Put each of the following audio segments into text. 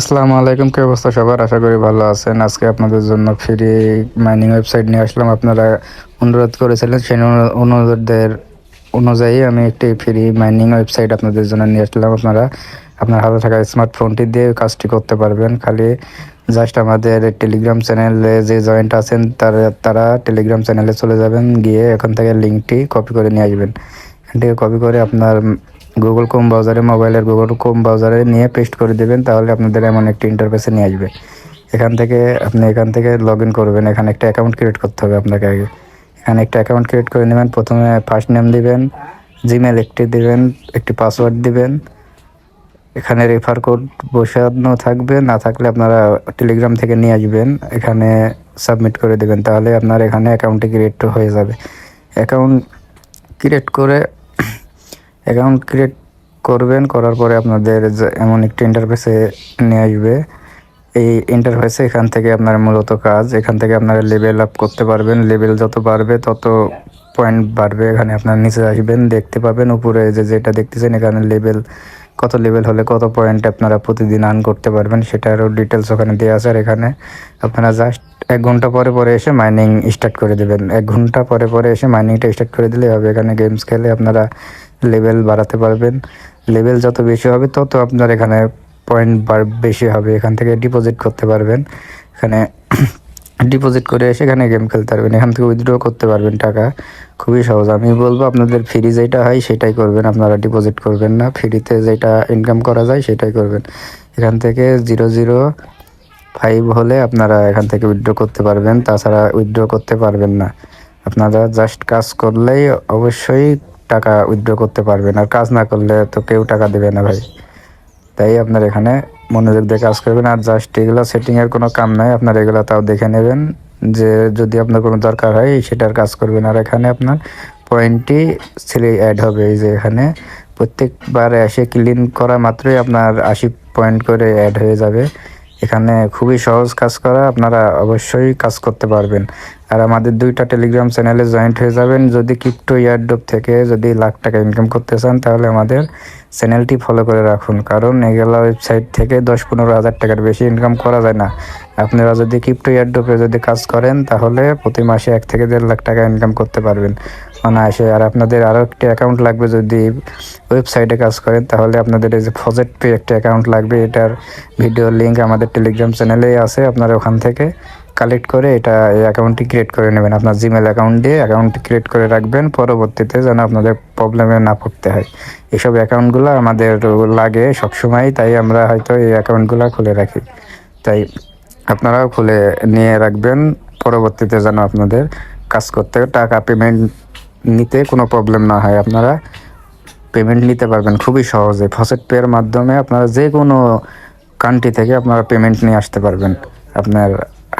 আসসালামু আলাইকুম, কি অবস্থা সবার? আশা করি ভালো আছেন। আজকে আপনাদের জন্য ফ্রি মাইনিং ওয়েবসাইট নিয়ে আসলাম। আপনারা অনুরোধ করেছিলেন, সেই অনু- অনুরোধের অনুযায়ী আমি একটি ফ্রি মাইনিং ওয়েবসাইট আপনাদের জন্য নিয়ে আসলাম। আপনারা, আপনার হাতে থাকা স্মার্টফোনটি দিয়ে কাজটি করতে পারবেন। খালি জাস্ট আমাদের টেলিগ্রাম চ্যানেলে যে জয়েন্ট আছেন, তারা তারা টেলিগ্রাম চ্যানেলে চলে যাবেন। গিয়ে এখান থেকে লিঙ্কটি কপি করে নিয়ে আসবেন। এখান থেকে কপি করে আপনার গুগল কোম ব্রাউজারে মোবাইলের গুগল কোম ব্রাউজারে নিয়ে পেস্ট করে দেবেন, তাহলে আপনাদের এমন একটি ইন্টারফেসে নিয়ে আসবে। এখান থেকে আপনি এখান থেকে লগ ইন করবেন, এখানে একটা অ্যাকাউন্ট ক্রিয়েট করতে হবে আপনাকে আগে। এখানে একটা অ্যাকাউন্ট ক্রিয়েট করে নেবেন, প্রথমে ফার্স্ট নেম দিবেন জিমেল একটি দিবেন, একটি পাসওয়ার্ড দিবেন। এখানে রেফার কোড বসানো থাকবে, না থাকলে আপনারা টেলিগ্রাম থেকে নিয়ে আসবেন, এখানে সাবমিট করে দেবেন, তাহলে আপনার এখানে অ্যাকাউন্টটি ক্রিয়েট হয়ে যাবে। অ্যাকাউন্ট ক্রিয়েট করে অ্যাকাউন্ট ক্রিয়েট করবেন, করার পরে আপনাদের এমন একটি ইন্টারফেসে নিয়ে আসবে। এই ইন্টারফেসে এখান থেকে আপনার মূলত কাজ, এখান থেকে আপনারা লেভেল আপ করতে পারবেন। লেভেল যত বাড়বে, তত পয়েন্ট বাড়বে। এখানে আপনার নিচে আসবেন, দেখতে পাবেন। উপরে যে যেটা দেখতেছেন, এখানে লেভেল কত লেভেল হলে কত পয়েন্ট আপনারা প্রতিদিন আর্ন করতে পারবেন, সেটারও ডিটেলস ওখানে দেওয়া আছে। আর এখানে আপনারা জাস্ট এক ঘণ্টা পরে পরে এসে মাইনিং স্টার্ট করে দেবেন। এক ঘণ্টা পরে পরে এসে মাইনিংটা স্টার্ট করে দিলে হবে। এখানে গেমস খেলে আপনারা লেভেল বাড়াতে পারবেন। লেভেল যত বেশি হবে, তত আপনার এখানে পয়েন্ট বেশি হবে। এখান থেকে ডিপোজিট করতে পারবেন। এখানে ডিপোজিট করে এসে এখানে গেম খেলতে পারবেন। এখান থেকে উইথড্র করতে পারবেন টাকা। খুবই সহজ। আমি বলব, আপনাদের ফ্রি যেটা হয় সেটাই করবেন। আপনারা ডিপোজিট করবেন না। ফ্রিতে যেটা ইনকাম করা যায় সেটাই করবেন। এখান থেকে জিরো জিরো ফাইভ হলে আপনারা এখান থেকে উইথড্র করতে পারবেন। তাছাড়া উইথড্র করতে পারবেন না। আপনারা জাস্ট কাজ করলেই অবশ্যই টাকা উইথড্র করতে পারবেন। আর কাজ না করলে তো কেউ টাকা দেবে না ভাই। তাই আপনার এখানে মনোযোগ দিয়ে কাজ করবেন আর জাস্ট এগুলো সেটিংয়ের কোনো কাম নাই, আপনার এগুলো তাও দেখে নেবেন যে যদি আপনার কোনো দরকার হয় সেটার কাজ করবেন। আর এখানে আপনার পয়েন্টটি ছেলে অ্যাড হবে, এই যে এখানে প্রত্যেকবার এসে ক্লিন করা মাত্রই আপনার আশি পয়েন্ট করে অ্যাড হয়ে যাবে। এখানে খুবই সহজ কাজ করা, আপনারা অবশ্যই কাজ করতে পারবেন। আর আমাদের দুইটা টেলিগ্রাম চ্যানেলে জয়েন্ট হয়ে যাবেন। যদি ক্রিপ্টো ইয়ারডোপ থেকে যদি লাখ টাকা ইনকাম করতে চান, তাহলে আমাদের চ্যানেলটি ফলো করে রাখুন। কারণ এগুলা ওয়েবসাইট থেকে দশ পনেরো হাজার টাকার বেশি ইনকাম করা যায় না। আপনারা যদি ক্রিপ্টো ইয়ারডোপে যদি কাজ করেন, তাহলে প্রতি মাসে এক থেকে দেড় লাখ টাকা ইনকাম করতে পারবেন। অনায়াসে। আর আপনাদের আরও একটি অ্যাকাউন্ট লাগবে যদি ওয়েবসাইটে কাজ করেন, তাহলে আপনাদের এই যে ফজেট পে একটা অ্যাকাউন্ট লাগবে। এটার ভিডিও লিঙ্ক আমাদের টেলিগ্রাম চ্যানেলেই আছে, আপনারা ওখান থেকে কালেক্ট করে এটা এই অ্যাকাউন্টটি ক্রিয়েট করে নেবেন। আপনার জিমেল অ্যাকাউন্ট দিয়ে অ্যাকাউন্টটি ক্রিয়েট করে রাখবেন, পরবর্তীতে যেন আপনাদের প্রবলেমে না পড়তে হয়। এসব অ্যাকাউন্টগুলো আমাদের লাগে সবসময়, তাই আমরা হয়তো এই অ্যাকাউন্টগুলো খুলে রাখি। তাই আপনারাও খুলে নিয়ে রাখবেন, পরবর্তীতে যেন আপনাদের কাজ করতে টাকা পেমেন্ট নিতে কোনো প্রবলেম না হয়। আপনারা পেমেন্ট নিতে পারবেন খুবই সহজে। ফসেট পের মাধ্যমে আপনারা যে কোনো কান্ট্রি থেকে আপনারা পেমেন্ট নিয়ে আসতে পারবেন। আপনার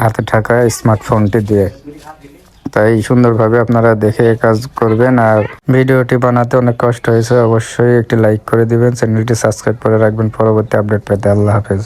হাতে থাকা স্মার্টফোনটি দিয়ে। তাই সুন্দরভাবে আপনারা দেখে কাজ করবেন। আর ভিডিওটি বানাতে অনেক কষ্ট হয়েছে। অবশ্যই একটি লাইক করে দিবেন। চ্যানেলটি সাবস্ক্রাইব করে রাখবেন। পরবর্তী আপডেট পেতে আল্লাহ হাফেজ।